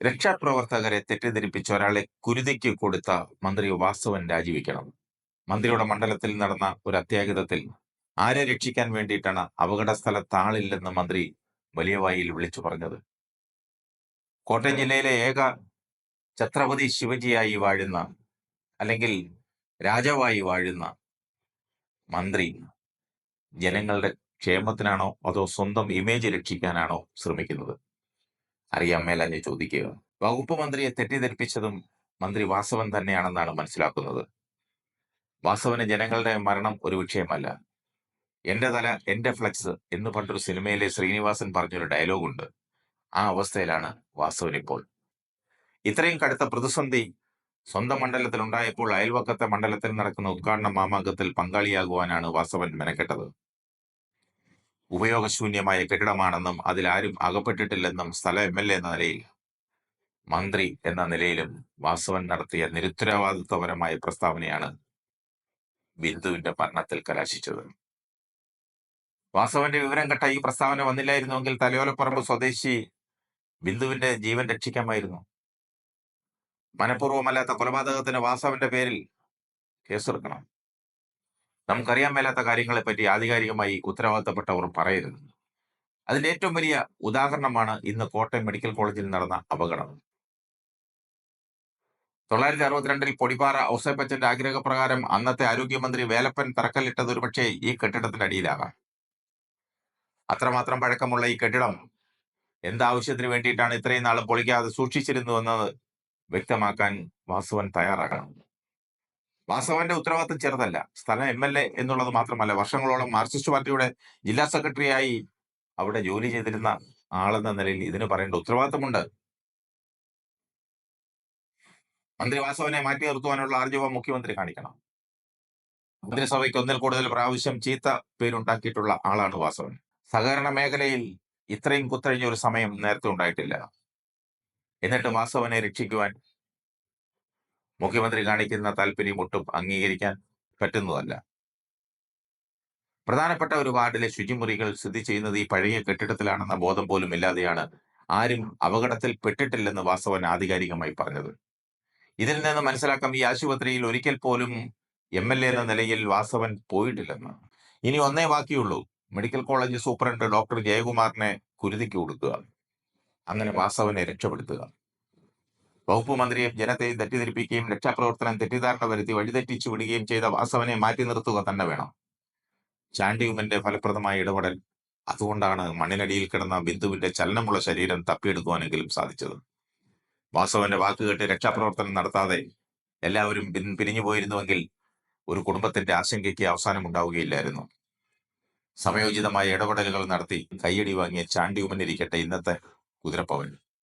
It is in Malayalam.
രക്ഷാപ്രവർത്തകരെ തെറ്റിദ്ധരിപ്പിച്ച ഒരാളെ കുരുതിക്ക് കൊടുത്ത മന്ത്രി വാസവൻ രാജിവെക്കണം. മന്ത്രിയുടെ മണ്ഡലത്തിൽ നടന്ന ഒരു അത്യാഹിതത്തിൽ ആരെ രക്ഷിക്കാൻ വേണ്ടിയിട്ടാണ് അപകട സ്ഥലത്ത് മന്ത്രി വലിയ വായിൽ വിളിച്ചു പറഞ്ഞത്. കോട്ടയം ജില്ലയിലെ ഏക ഛത്രപതി ശിവജിയായി വാഴുന്ന അല്ലെങ്കിൽ രാജാവായി വാഴുന്ന മന്ത്രി ജനങ്ങളുടെ ക്ഷേമത്തിനാണോ അതോ സ്വന്തം ഇമേജ് രക്ഷിക്കാനാണോ ശ്രമിക്കുന്നത്? അറിയാൻ മേലഞ്ഞ് ചോദിക്കുക. വകുപ്പ് മന്ത്രിയെ തെറ്റിദ്ധരിപ്പിച്ചതും മന്ത്രി വാസവൻ തന്നെയാണെന്നാണ് മനസ്സിലാക്കുന്നത്. വാസവന് ജനങ്ങളുടെ മരണം ഒരു വിഷയമല്ല. എന്റെ തല എന്റെ ഫ്ലെക്സ് എന്ന് പണ്ടൊരു സിനിമയിലെ ശ്രീനിവാസൻ പറഞ്ഞൊരു ഡയലോഗുണ്ട്. ആ അവസ്ഥയിലാണ് വാസവൻ ഇപ്പോൾ. ഇത്രയും കടുത്ത പ്രതിസന്ധി സ്വന്തം മണ്ഡലത്തിൽ ഉണ്ടായപ്പോൾ അയൽവക്കത്തെ മണ്ഡലത്തിൽ നടക്കുന്ന ഉദ്ഘാടന മാമാങ്കത്തിൽ പങ്കാളിയാകുവാനാണ് വാസവൻ മെനക്കെട്ടത്. ഉപയോഗശൂന്യമായ കെട്ടിടമാണെന്നും അതിലാരും അകപ്പെട്ടിട്ടില്ലെന്നും സ്ഥല എം എൽ എ എന്ന നിലയിൽ മന്ത്രി എന്ന നിലയിലും വാസവൻ നടത്തിയ നിരുത്തരവാദിത്വപരമായ പ്രസ്താവനയാണ് ബിന്ദുവിന്റെ മരണത്തിൽ കലാശിച്ചത്. വാസവന്റെ വിവരം കെട്ട ഈ പ്രസ്താവന വന്നില്ലായിരുന്നുവെങ്കിൽ തലയോലപ്പറമ്പ് സ്വദേശി ബിന്ദുവിന്റെ ജീവൻ രക്ഷിക്കാമായിരുന്നു. മനഃപൂർവമല്ലാത്ത കൊലപാതകത്തിന് വാസവന്റെ പേരിൽ കേസെടുക്കണം. നമുക്കറിയാൻ മേലാത്ത കാര്യങ്ങളെപ്പറ്റി ആധികാരികമായി ഉത്തരവാദിത്തപ്പെട്ടവർ പറയരുത്. അതിന്റെ ഏറ്റവും വലിയ ഉദാഹരണമാണ് ഇന്ന് കോട്ടയം മെഡിക്കൽ കോളേജിൽ നടന്ന അപകടം. തൊള്ളായിരത്തി അറുപത്തിരണ്ടിൽ പൊടിപാറ ഔസേപ്പച്ചന്റെ ആഗ്രഹപ്രകാരം അന്നത്തെ ആരോഗ്യമന്ത്രി വേലപ്പൻ തറക്കല്ലിട്ടത് ഒരുപക്ഷെ ഈ കെട്ടിടത്തിന്റെ അടിയിലാകാം. അത്രമാത്രം പഴക്കമുള്ള ഈ കെട്ടിടം എന്താവശ്യത്തിന് വേണ്ടിയിട്ടാണ് ഇത്രയും നാളും പൊളിക്കാതെ സൂക്ഷിച്ചിരുന്നുവെന്നത് വ്യക്തമാക്കാൻ വാസുവൻ തയ്യാറാകണം. വാസവന്റെ ഉത്തരവാദിത്തം ചെറുതല്ല. സ്ഥലം എം എൽ എ എന്നുള്ളത് മാത്രമല്ല വർഷങ്ങളോളം മാർക്സിസ്റ്റ് പാർട്ടിയുടെ ജില്ലാ സെക്രട്ടറിയായി അവിടെ ജോലി ചെയ്തിരുന്ന ആളെന്ന നിലയിൽ ഇതിന് പറയേണ്ട ഉത്തരവാദിത്തമുണ്ട്. മന്ത്രി വാസവനെ മാറ്റി നിർത്തുവാനുള്ള ആർജവം മുഖ്യമന്ത്രി കാണിക്കണം. മന്ത്രിസഭയ്ക്ക് ഒന്നിൽ കൂടുതൽ പ്രാവശ്യം ചീത്ത പേരുണ്ടാക്കിയിട്ടുള്ള ആളാണ് വാസവൻ. സഹകരണ മേഖലയിൽ ഇത്രയും കുത്തഴിഞ്ഞ ഒരു സമയം നേരത്തെ ഉണ്ടായിട്ടില്ല. എന്നിട്ട് വാസവനെ രക്ഷിക്കുവാൻ മുഖ്യമന്ത്രി കാണിക്കുന്ന താല്പര്യം ഒട്ടും അംഗീകരിക്കാൻ പറ്റുന്നതല്ല. പ്രധാനപ്പെട്ട ഒരു വാർഡിലെ ശുചിമുറികൾ സ്ഥിതി ചെയ്യുന്നത് ഈ പഴയ കെട്ടിടത്തിലാണെന്ന ബോധം പോലും ഇല്ലാതെയാണ് ആരും അപകടത്തിൽ പെട്ടിട്ടില്ലെന്ന് വാസവൻ ആധികാരികമായി പറഞ്ഞത്. ഇതിൽ നിന്ന് മനസ്സിലാക്കാം ഈ ആശുപത്രിയിൽ ഒരിക്കൽ പോലും എം എൽ എ എന്ന നിലയിൽ വാസവൻ പോയിട്ടില്ലെന്ന്. ഇനി ഒന്നേ ബാക്കിയുള്ളൂ. മെഡിക്കൽ കോളേജ് സൂപ്രണ്ട് ഡോക്ടർ ജയകുമാറിനെ കുരുതിക്ക് കൊടുക്കുക. അങ്ങനെ വാസവനെ രക്ഷപ്പെടുത്തുക. വകുപ്പ് മന്ത്രിയെ ജനത്തെ തെറ്റിദ്ധരിപ്പിക്കുകയും രക്ഷാപ്രവർത്തനം തെറ്റിദ്ധാരണ വരുത്തി വഴിതെറ്റിച്ചു വിടുകയും ചെയ്ത വാസവനെ മാറ്റി നിർത്തുക തന്നെ വേണം. ചാണ്ടിയുമന്റെ ഫലപ്രദമായ ഇടപെടൽ. അതുകൊണ്ടാണ് മണ്ണിനടിയിൽ കിടന്ന ബിന്ദുവിന്റെ ചലനമുള്ള ശരീരം തപ്പിയെടുക്കുവാനെങ്കിലും സാധിച്ചത്. വാസവന്റെ വാക്കുകേട്ട് രക്ഷാപ്രവർത്തനം നടത്താതെ എല്ലാവരും പിരിഞ്ഞു പോയിരുന്നുവെങ്കിൽ ഒരു കുടുംബത്തിന്റെ ആശങ്കയ്ക്ക് അവസാനം ഉണ്ടാവുകയില്ലായിരുന്നു സമയോചിതമായ ഇടപെടലുകൾ നടത്തി കയ്യടി വാങ്ങിയ ചാണ്ടിയുമനിരിക്കട്ടെ ഇന്നത്തെ കുതിരപ്പവൻ.